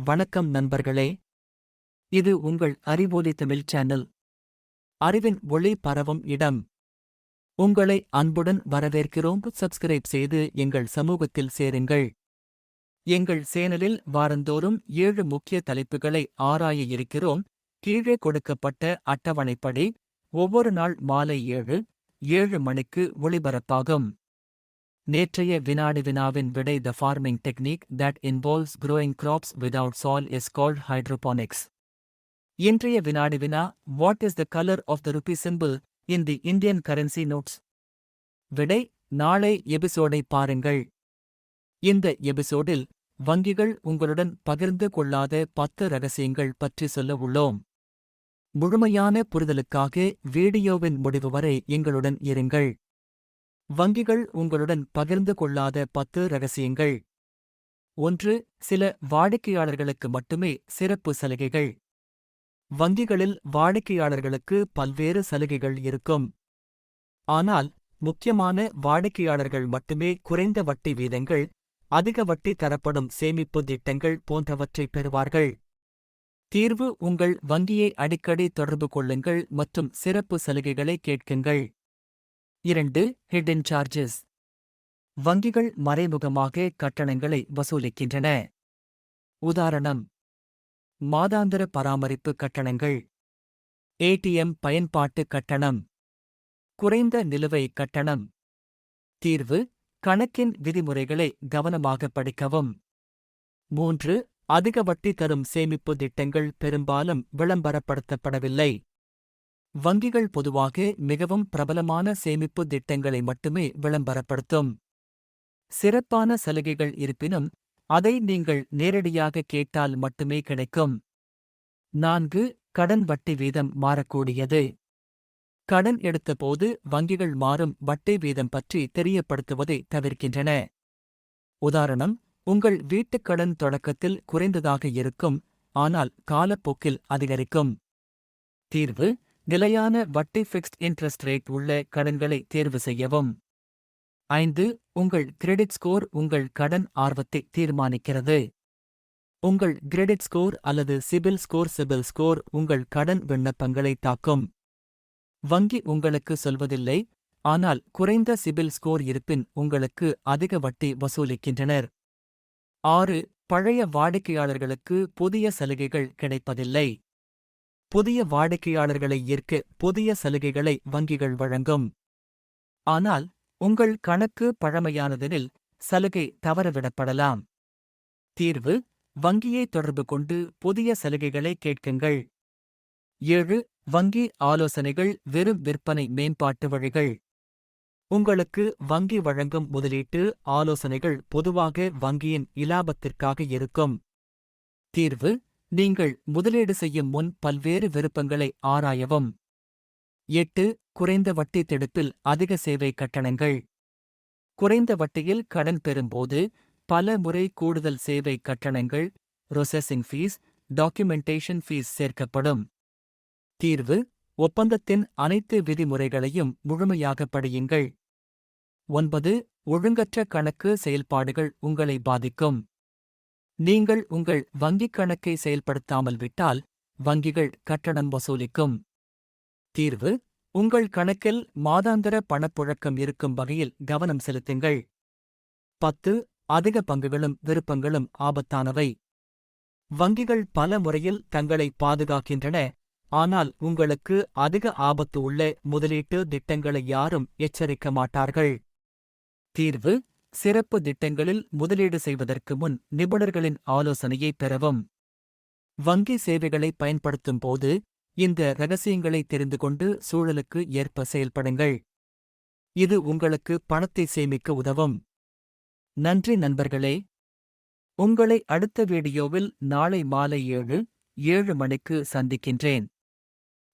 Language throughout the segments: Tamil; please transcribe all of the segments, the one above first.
வணக்கம் நண்பர்களே. இது உங்கள் அறிவொலி தமிழ் சேனல். அறிவின் ஒளி பரவும் இடம். உங்களை அன்புடன் வரவேற்கிறோம். சப்ஸ்கிரைப் செய்து எங்கள் சமூகத்தில் சேருங்கள். எங்கள் சேனலில் வாரந்தோறும் ஏழு முக்கிய தலைப்புகளை ஆராய இருக்கிறோம். கீழே கொடுக்கப்பட்ட அட்டவணைப்படி ஒவ்வொரு நாள் மாலை ஏழு ஏழு மணிக்கு ஒளிபரப்பாகும். நேற்றைய வினாடி வினாவின் விடை the farming technique that involves growing crops without soil is called hydroponics இன்றைய வினாடி வினா what is the colour of the rupee symbol in the Indian currency notes விடை நாளை எபிசோடை பாருங்கள். இந்த எபிசோடில் வங்கிகள் உங்களுடன் பகிர்ந்து கொள்ளாத பத்து ரகசியங்கள் பற்றி சொல்ல உள்ளோம். முழுமையான புரிதலுக்காக வீடியோவின் முடிவு வரை எங்களுடன் இருங்கள். வங்கிகள் உங்களுடன் பகிர்ந்து கொள்ளாத பத்து ரகசியங்கள். ஒன்று சில வாடிக்கையாளர்களுக்கு மட்டுமே சிறப்பு சலுகைகள். வங்கிகளில் வாடிக்கையாளர்களுக்கு பல்வேறு சலுகைகள் இருக்கும். ஆனால் முக்கியமான வாடிக்கையாளர்கள் மட்டுமே குறைந்த வட்டி வீதங்கள் அதிக வட்டி தரப்படும் சேமிப்பு திட்டங்கள் போன்றவற்றை பெறுவார்கள். தீர்வு உங்கள் வங்கியை அடிக்கடி தொடர்பு கொள்ளுங்கள் மற்றும் சிறப்பு சலுகைகளை கேட்குங்கள். இரண்டு ஹிடன் சார்ஜஸ் வங்கிகள் மறைமுகமாக கட்டணங்களை வசூலிக்கின்றன. உதாரணம் மாதாந்திர பராமரிப்பு கட்டணங்கள். ஏடிஎம் பயன்பாட்டு கட்டணம். குறைந்த நிலுவை கட்டணம். தீர்வு கணக்கின் விதிமுறைகளை கவனமாக படிக்கவும். மூன்று அதிக வட்டி தரும் சேமிப்பு திட்டங்கள் பெரும்பாலும் விளம்பரப்படுத்தப்படவில்லை. வங்கிகள் பொதுவாக மிகவும் பிரபலமான சேமிப்பு திட்டங்களை மட்டுமே விளம்பரப்படுத்தும். சிறப்பான சலுகைகள் இருப்பினும் அதை நீங்கள் நேரடியாக கேட்டால் மட்டுமே கிடைக்கும். நான்கு கடன் வட்டி வீதம் மாறக்கூடியது. கடன் எடுத்தபோது வங்கிகள் மாறும் வட்டி வீதம் பற்றி தெரியப்படுத்துவதை தவிர்க்கின்றன. உதாரணம் உங்கள் வீட்டுக் கடன் தொடக்கத்தில் குறைந்ததாக இருக்கும் ஆனால் காலப்போக்கில் அதிகரிக்கும். தீர்வு நிலையான வட்டி ஃபிக்ஸ்ட் இன்ட்ரெஸ்ட் ரேட் உள்ள கடன்களை தேர்வு செய்யவும். ஐந்து உங்கள் கிரெடிட் ஸ்கோர் உங்கள் கடன் ஆர்வத்தை தீர்மானிக்கிறது. உங்கள் கிரெடிட் ஸ்கோர் அல்லது சிபில் ஸ்கோர் சிபில் ஸ்கோர் உங்கள் கடன் விண்ணப்பங்களை தாக்கும். வங்கி உங்களுக்கு சொல்வதில்லை ஆனால் குறைந்த சிபில் ஸ்கோர் இருப்பின் உங்களுக்கு அதிக வட்டி வசூலிக்கின்றனர். ஆறு பழைய வாடிக்கையாளர்களுக்கு புதிய சலுகைகள் கிடைப்பதில்லை. புதிய வாடிக்கையாளர்களை ஈர்க்க புதிய சலுகைகளை வங்கிகள் வழங்கும். ஆனால் உங்கள் கணக்கு பழமையானதெனில் சலுகை தவறவிடப்படலாம். தீர்வு வங்கியை தொடர்பு கொண்டு புதிய சலுகைகளை கேட்குங்கள். ஏழு வங்கி ஆலோசனைகள் வெறும் விற்பனை மேம்பாட்டு வழிகள். உங்களுக்கு வங்கி வழங்கும் முதலீட்டு ஆலோசனைகள் பொதுவாக வங்கியின் இலாபத்திற்காக இருக்கும். தீர்வு நீங்கள் முதலீடு செய்யும் முன் பல்வேறு விருப்பங்களை ஆராயவும். எட்டு. குறைந்த வட்டி தடுப்பில் அதிக சேவை கட்டணங்கள். குறைந்த வட்டியில் கடன் பெறும்போது பல முறை கூடுதல் சேவை கட்டணங்கள் ப்ரொசெசிங் ஃபீஸ் டாக்குமெண்டேஷன் ஃபீஸ் சேர்க்கப்படும். தீர்வு ஒப்பந்தத்தின் அனைத்து விதிமுறைகளையும் முழுமையாக படியுங்கள். ஒன்பது. ஒழுங்கற்ற கணக்கு செயல்பாடுகள் உங்களை பாதிக்கும். நீங்கள் உங்கள் வங்கிக் கணக்கை செயல்படுத்தாமல் விட்டால் வங்கிகள் கட்டணம் வசூலிக்கும். தீர்வு உங்கள் கணக்கில் மாதாந்திர பணப்புழக்கம் இருக்கும் வகையில் கவனம் செலுத்துங்கள். பத்து அதிக பங்குகளும் விருப்பங்களும் ஆபத்தானவை. வங்கிகள் பல முறையில் தங்களை பாதுகாக்கின்றன ஆனால் உங்களுக்கு அதிக ஆபத்து உள்ள முதலீட்டு திட்டங்களை யாரும் எச்சரிக்க மாட்டார்கள். தீர்வு சிறப்பு திட்டங்களில் முதலீடு செய்வதற்கு முன் நிபுணர்களின் ஆலோசனையை பெறவும். வங்கி சேவைகளை பயன்படுத்தும் போது இந்த ரகசியங்களை தெரிந்து கொண்டு சூழலுக்கு ஏற்ப செயல்படுங்கள். இது உங்களுக்கு பணத்தை சேமிக்க உதவும். நன்றி நண்பர்களே. உங்களை அடுத்த வீடியோவில் நாளை மாலை ஏழு ஏழு மணிக்கு சந்திக்கின்றேன்.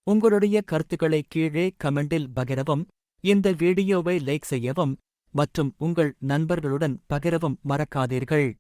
உங்களுடைய கருத்துக்களை கீழே கமெண்டில் பகிரவும் இந்த வீடியோவை லைக் செய்யவும் மற்றும் உங்கள் நண்பர்களுடன் பகிரவும் மறக்காதீர்கள்.